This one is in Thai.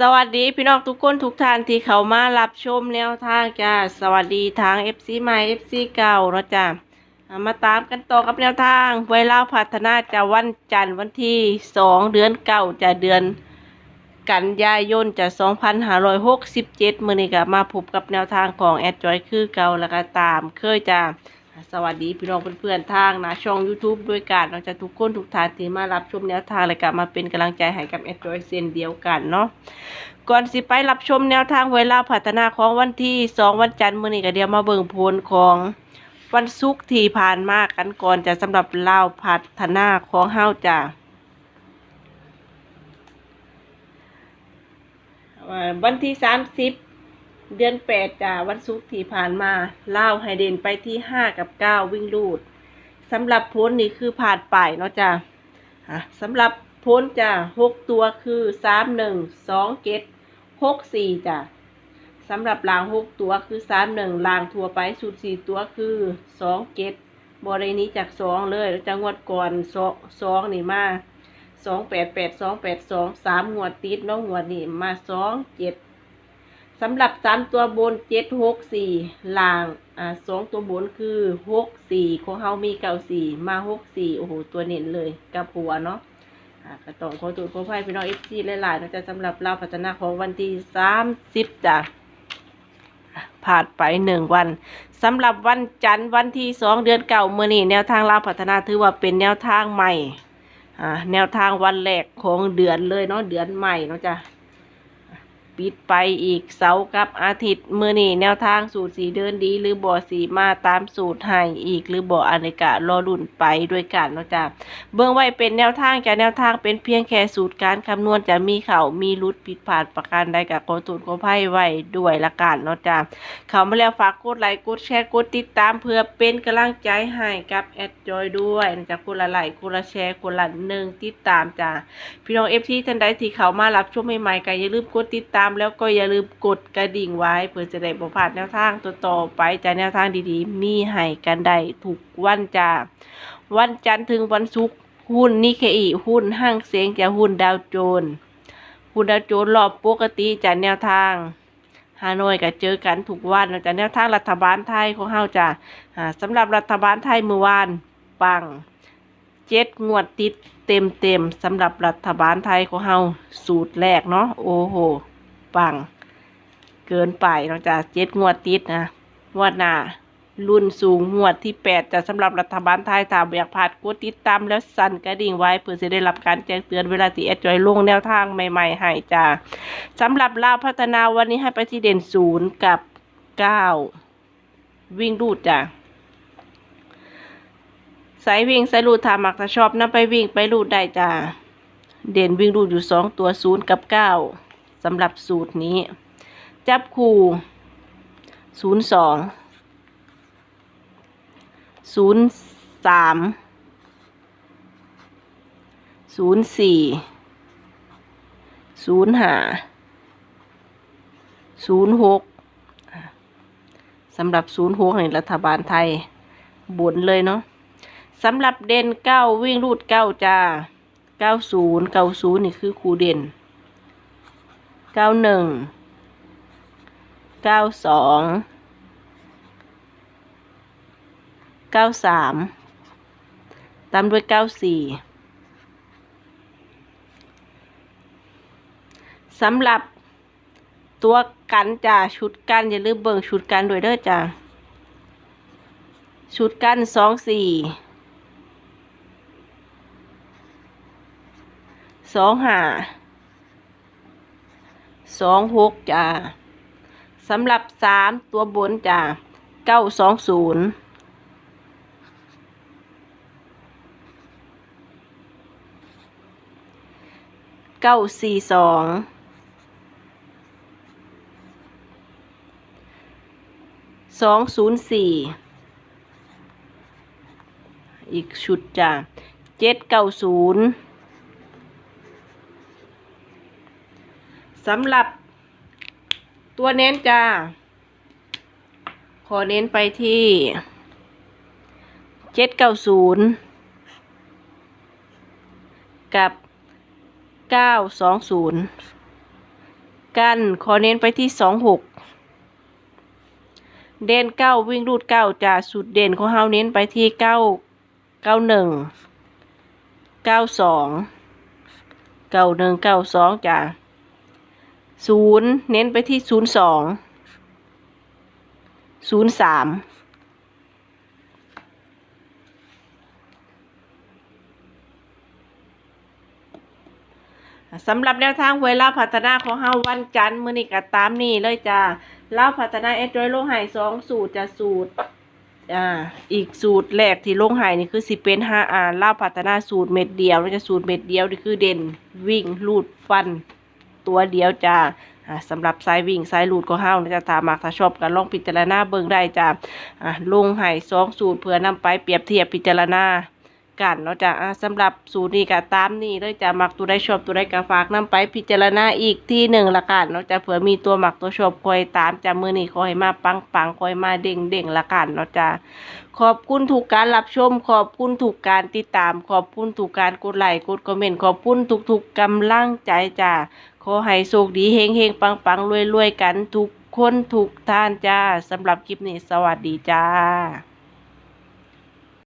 สวัสดีพี่น้องทุกคนทุกท่านที่เขามารับชมแนวทางจ้าสวัสดีทาง FC ใหม่ FC เก่าเนาะจ้ามาตามกันต่อกับแนวทางไวลาพัฒนาจะวันจันทร์วันที่สองเดือนเก้าจะเดือน กันยายนจะ2567 มื้อนี้ก็มาพบกับแนวทางของแอดจอยคือเก่าแล้วก็ตามเคยจ้า สวัสดีพี่น้องเพื่อนๆทางนะช่อง YouTube ด้วยกันเราจะทุกคนทุกทานที่มารับชมแนวทางและก็มาเป็นกำลังใจให้กับแอดจอยเช่นเดียวกันเนาะก่อนสิไปรับชมแนวทางเวลาพัฒนาของวันที่สองวันจันทร์มื้อนี้ก็เดี๋ยวมาเบิ่งผลของวันศุกร์ที่ผ่านมากันก่อนจะสำหรับเลาพัฒนาของเฮาจ้ะว่าวันที่สามสิบ เดือนแปดจ้ะวันศุกร์ที่ผ่านมาเล่าวให้เดนไปที่ห้ากับเก้าวิ่งลูดสำหรับผลนี่คือผ่านไปเนาะจ้ะสำหรับผลจ้ะหกตัวคือสามหนึ่งสองเจ็ดหกสี่จ้ะสำหรับรางหกตัวคือสามหนึ่งรางทัวไปสุดสี่ตัวคือสองเจ็ดบรินี้จากสองเลยแล้วจะงวดก่อนสองสองนี่มาสองแปดแปดสองแปดสองสามงวดติดเน้องงวดนี่มาสองเจ็ด สำหรับสามตัวบนเจ็ดหกสี่ลางอ่าสองตัวบนคือหกสี่ของเฮามีเก้าสี่มาหกสี่โอ้โหตัวเน้นเลยกับหัวเนาะอ่าก็ต้องขอตูนขออภัยพี่น้องเอฟซีหลายๆนะจ๊ะสำหรับเราวพัฒนาของวันที่สามสิบจ้ะผ่านไปหนึ่งวันสำหรับวันจันทร์วันที่สองเดือนเก่าเมื่อนี้แนวทางเราวพัฒนาถือว่าเป็นแนวทางใหม่อ่าแนวทางวันแรกของเดือนเลยเนาะเดือนใหม่เนาะจ้ะ ปิดไปอีกเสาร์กับอาทิตย์มือนี่แนวทางสูตรสีเดินดี หรือบ่อสีมาตามสูตรให้อีก หรือบ่ออนิกะรอรุ่นไปด้วยกันเนาะจ้ะเบื้องไว้เป็นแนวทางจะแนวทางเป็นเพียงแค่สูตรการคำนวณจะมีเขามีรุดผิดพลาดประการใดกับกองทุนกองไพ่ไว้ด้วยละกันเนาะจ้าเขามาแล้วฝากกดไลค์กดแชร์กดติดตามเพื่อเป็นกำลังใจให้กับแอดจอยด้วยจะคนละไลค์คนละแชร์คนละหนึ่งติดตามจ้าพี่น้องเอฟซีท่านใดที่เขามารับชมใหม่ๆก็อย่าลืมกดติดตามแล้วก็อย่าลืมกดกระดิ่งไว้ เพื่อจะได้บ่พลาดแนวทางต่อไปจ้าแนวทางดีๆ มีให้กันได้ทุกวันจ้าวันจันทร์ถึงวันศุกร์หุ้นนิเคอีหุ้นห้างเสียงจะหุ้นดาวโจนหุ้นดาวโจนรอบปกติจะแนวทางฮานอยก็เจอกันทุกวันนะจะแนวทางรัฐบาลไทยของเฮาจ้ะาสำหรับรัฐบาลไทยเมื่อวานปังเจ็ดงวดติดเต็มเต็มๆสำหรับรัฐบาลไทยของเฮาสูตรแรกเนาะโอ้โห ปัง เกินไปเนาจะเจ็ดงวดติดนะงวดหน้ารุ่นสูงงวดที่ 8 จะสำหรับรัฐบาลไทยตามอยากผ่านกดติดตามแล้วสั่นกระดิ่งไว้เพื่อจะได้รับการแจ้งเตือนเวลาที่แอดจอยลงแนวทางใหม่ๆให้จ้าสำหรับลาวพัฒนาวันนี้ให้ไปที่เด่นศูนย์กับ 9 วิ่งรูดจ้ะสายวิ่งสายรูดถามักถ้าชอบนำไปวิ่งไปรูดได้จ้าเด่นวิ่งรูดอยู่ 2 ตัวศูนย์กับ 9 สำหรับสูตรนี้ จับคู่ศูนย์สองศูนย์สามศูนย์สี่ศูนย์ห้าศูนย์หกสำหรับศูนย์หกในรัฐบาลไทยบนเลยเนาะสำหรับเด่นเก้าวิ่งรูดเก้าจ้าเก้าศูนย์เก้าศูนย์นี่คือครูเด่น เก้าหนึ่งเก้าสองเก้าสามตามด้วยเก้าสี่สำหรับตัวกันจ้าชุดกันอย่าลืมเบิ่งชุดกันด้วยเด้อจ้าชุดกันสองสี่สองห้า สองหกจ้าสำหรับสามตัวบนจ้าเก้าสองศูนย์เก้าสี่สองสองศูนย์สี่อีกชุดจ้าเจ็ดเก้าศูนย์ สำหรับ ตัวเน้นจ้า ขอเน้นไปที่เจ็ดเก้าศูนย์กับเก้าสองศูนย์กันขอเน้นไปที่สองหกเด่นเก้าวิ่งรูดเก้าจ้าสุดเด่นของเฮาเน้นไปที่เก้าเก้าหนึ่งเก้าสองเก้าหนึ่งเก้าสองจ้า ศูนย์เน้นไปที่ศูนย์สองศูนย์สามสำหรับแนวทางหวยลาพัฒนาของเฮาวันจันทร์มื้อนี้ก็ตามนี้เลยจ้าเล่าพัฒนาเอ็ดรอยลงหายสองสูตรจะสูตรอ่าอีกสูตรแรกที่ลงหายนี่คือสิเป็นห้าอ่าลาพัฒนาสูตรเม็ดเดียวแล้วจะสูตรเม็ดเดียวนี่คือเด่นวิ่งลูดฟัน ตัวเดียวจ้าสำหรับสายวิ่งสายลูดของเฮานะจะตามมากถ้าชอบกันลองพิจารณาเบิ่งได้จ้าอ่าลงใหายสองสูตรเพื่อนำไปเปรียบเทียบพิจารณากันเนาะจ้ะสำหรับสูตรนี้ก็ตามนี้เลยจ้ะมักตัวได้ชอบตัวได้ก็ฝากนํไปพิจารณาอีกที่หนึ่งละกันเนาะจ้ะเผื่อมีตัวหมักตัวชอบคอยตามจ้ะมือนี้คอยมาปังปังคอยมาเด้งเด้งละกันเนาะจ้ะขอบคุณถูกการรับชม ขอบคุณถูกการติดตาม ขอบคุณถูกการกดไลค์กดคอมเมนต์ขอบคุณทุกๆกำลังใจจ้ะ ขอให้โชคดีเฮงเฮงปังปังรวยรวยกันทุกคนทุกท่านจ้าสำหรับคลิปนี้สวัสดีจ้า